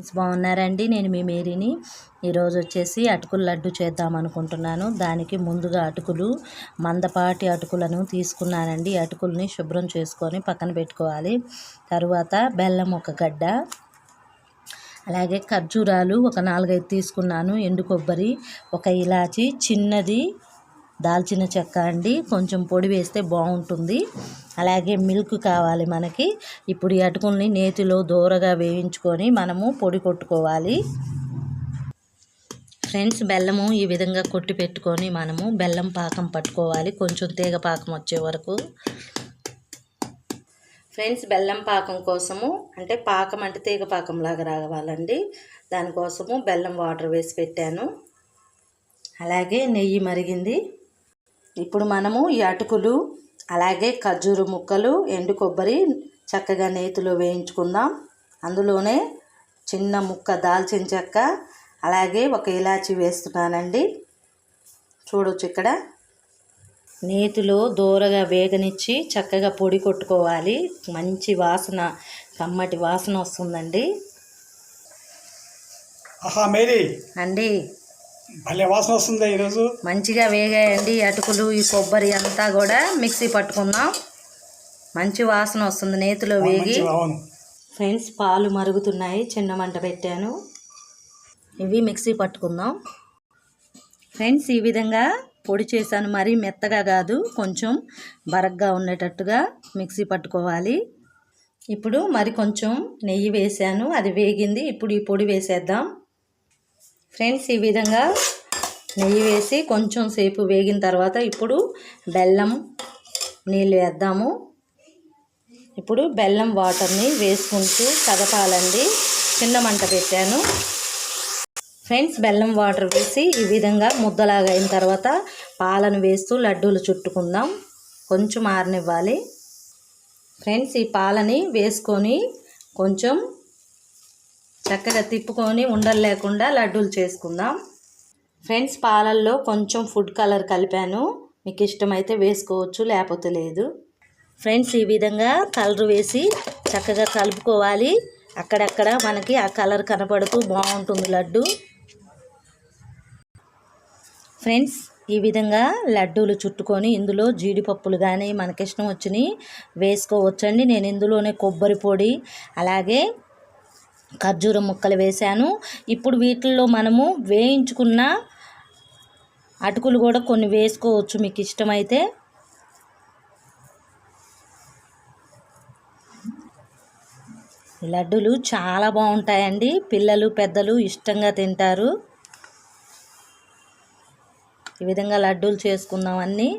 Friends బాగున్నారండి? నేను మీ మేరీని. ఈరోజు వచ్చేసి అటుకుల లడ్డు చేద్దాం అనుకుంటున్నాను. దానికి ముందుగా అటుకులు మందపాటి అటుకులను తీసుకున్నానండి. అటుకుల్ని శుభ్రం చేసుకొని పక్కన పెట్టుకోవాలి. తర్వాత బెల్లం ఒక గడ్డ అలాగే ఖర్జూరాలు ఒక నాలుగైదు తీసుకున్నాను. ఎండు కొబ్బరి ఒక ఇలాచి చిన్నది దాల్చిన చెక్క అండి. కొంచెం పొడి వేస్తే బాగుంటుంది. అలాగే మిల్క్ కావాలి మనకి. ఇప్పుడు ఈ అటుకుల్ని నేతిలో దూరగా వేయించుకొని మనము పొడి కొట్టుకోవాలి. ఫ్రెండ్స్ బెల్లము ఈ విధంగా కొట్టి పెట్టుకొని మనము బెల్లం పాకం పట్టుకోవాలి. కొంచెం తీగ పాకం వచ్చే వరకు. ఫ్రెండ్స్ బెల్లం పాకం కోసము అంటే పాకం అంటే తీగ పాకం లాగా రావాలండి. దానికోసము బెల్లం వాటర్ వేసి పెట్టాను. అలాగే నెయ్యి మరిగింది. ఇప్పుడు మనము ఈ అటుకులు అలాగే ఖర్జూరు ముక్కలు ఎండు కొబ్బరి చక్కగా నేతిలో వేయించుకుందాం. అందులోనే చిన్న ముక్క దాల్చిన చెక్క అలాగే ఒక ఇలాచి వేస్తున్నానండి. చూడొచ్చు ఇక్కడ. నేతిలో దూరగా వేగనిచ్చి చక్కగా పొడి కొట్టుకోవాలి. మంచి వాసన కమ్మటి వాసన వస్తుందండి. అండి. భలే వాసన వస్తుంది ఈరోజు. మంచిగా వేగాయండి అటుకులు ఈ కొబ్బరి అంతా కూడా మిక్సీ పట్టుకుందాం. మంచి వాసన వస్తుంది నేతిలో వేగి. ఫ్రెండ్స్ పాలు మరుగుతున్నాయి చిన్న మంట పెట్టాను. ఇవి మిక్సీ పట్టుకుందాం. ఫ్రెండ్స్ ఈ విధంగా పొడి చేశాను. మరీ మెత్తగా కాదు కొంచెం బరగ్గా ఉండేటట్టుగా మిక్సీ పట్టుకోవాలి. ఇప్పుడు మరి కొంచెం నెయ్యి వేసాను అది వేగింది. ఇప్పుడు ఈ పొడి వేసేద్దాం. ఫ్రెండ్స్ ఈ విధంగా నెయ్యి వేసి కొంచెం సేపు వేగిన తర్వాత ఇప్పుడు బెల్లం నీళ్ళు వేద్దాము. ఇప్పుడు బెల్లం వాటర్ని వేసుకుంటూ కదపాలండి. చిన్న మంట పెట్టాను. ఫ్రెండ్స్ బెల్లం వాటర్ వేసి ఈ విధంగా ముద్దలాగా అయిన తర్వాత పాలను వేస్తూ లడ్డూలు చుట్టుకుందాం. కొంచెం ఆరనివ్వాలి. ఫ్రెండ్స్ ఈ పాలని వేసుకొని కొంచెం చక్కగా తిప్పుకొని ఉండలు లేకుండా లడ్డూలు చేసుకుందాం. ఫ్రెండ్స్ పాలల్లో కొంచెం ఫుడ్ కలర్ కలిపాను. మీకు ఇష్టమైతే వేసుకోవచ్చు లేకపోతే లేదు. ఫ్రెండ్స్ ఈ విధంగా కలర్ వేసి చక్కగా కలుపుకోవాలి. అక్కడక్కడ మనకి ఆ కలర్ కనపడుతూ బాగుంటుంది లడ్డు. ఫ్రెండ్స్ ఈ విధంగా లడ్డూలు చుట్టుకొని ఇందులో జీడిపప్పులు కానీ మనకిష్టం వచ్చినవి వేసుకోవచ్చండి. నేను ఇందులోనే కొబ్బరి పొడి అలాగే ఖర్జూరం ముక్కలు వేశాను. ఇప్పుడు వీటిల్లో మనము వేయించుకున్న అటుకులు కూడా కొన్ని వేసుకోవచ్చు మీకు ఇష్టమైతే. లడ్డూలు చాలా బాగుంటాయండి. పిల్లలు పెద్దలు ఇష్టంగా తింటారు. ఈ విధంగా లడ్డూలు చేసుకుందాం అన్నీ.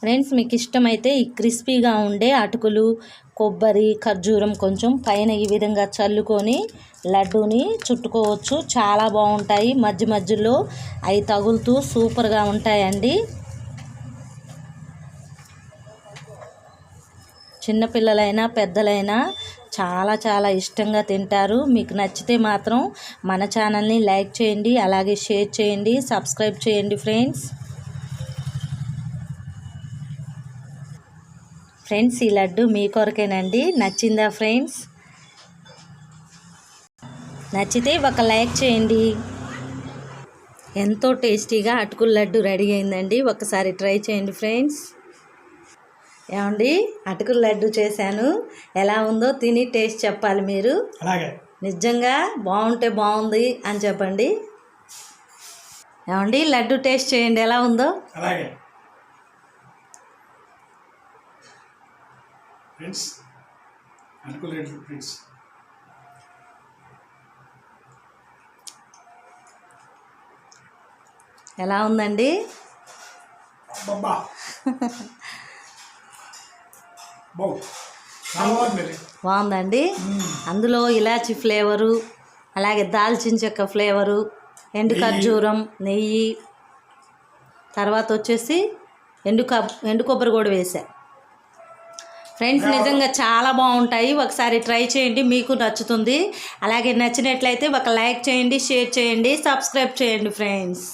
ఫ్రెండ్స్ మీకు ఇష్టమైతే ఈ క్రిస్పీగా ఉండే అటుకులు కొబ్బరి ఖర్జూరం కొంచెం పైన ఈ విధంగా చల్లుకొని లడ్డూని చుట్టుకోవచ్చు. చాలా బాగుంటాయి. మధ్య మధ్యలో అవి తగులుతూ సూపర్గా ఉంటాయండి. చిన్నపిల్లలైనా పెద్దలైనా చాలా చాలా ఇష్టంగా తింటారు. మీకు నచ్చితే మాత్రం మన ఛానల్ని లైక్ చేయండి అలాగే షేర్ చేయండి సబ్స్క్రైబ్ చేయండి ఫ్రెండ్స్. ఫ్రెండ్స్ ఈ లడ్డు మీ కొరకేనండి. నచ్చిందా ఫ్రెండ్స్? నచ్చితే ఒక లైక్ చేయండి. ఎంతో టేస్టీగా అటుకుల లడ్డు రెడీ అయిందండి. ఒకసారి ట్రై చేయండి ఫ్రెండ్స్. ఏమండి? అటుకుల లడ్డు చేశాను. ఎలా ఉందో తిని టేస్ట్ చెప్పాలి మీరు. అలాగే. నిజంగా బాగుంటే బాగుంది అని చెప్పండి. ఏమండి? లడ్డు టేస్ట్ చేయండి. ఎలా ఉందో? అలాగే. ఫ్రెండ్స్ అనుకోలేదు ఫ్రెండ్స్ ఎలా ఉందండి? బాగుందండి. అందులో ఇలాచి ఫ్లేవరు అలాగే దాల్చిన చెక్క ఫ్లేవరు ఎండు ఖర్జూరం నెయ్యి. తర్వాత వచ్చేసి ఎండు ఎండు కొబ్బరి కూడా వేసా. ఫ్రెండ్స్ నిజంగా చాలా బాగుంటాయి. ఒకసారి ట్రై చేయండి మీకు నచ్చుతుంది. అలాగే నచ్చినట్లయితే ఒక లైక్ చేయండి షేర్ చేయండి సబ్స్క్రైబ్ చేయండి ఫ్రెండ్స్.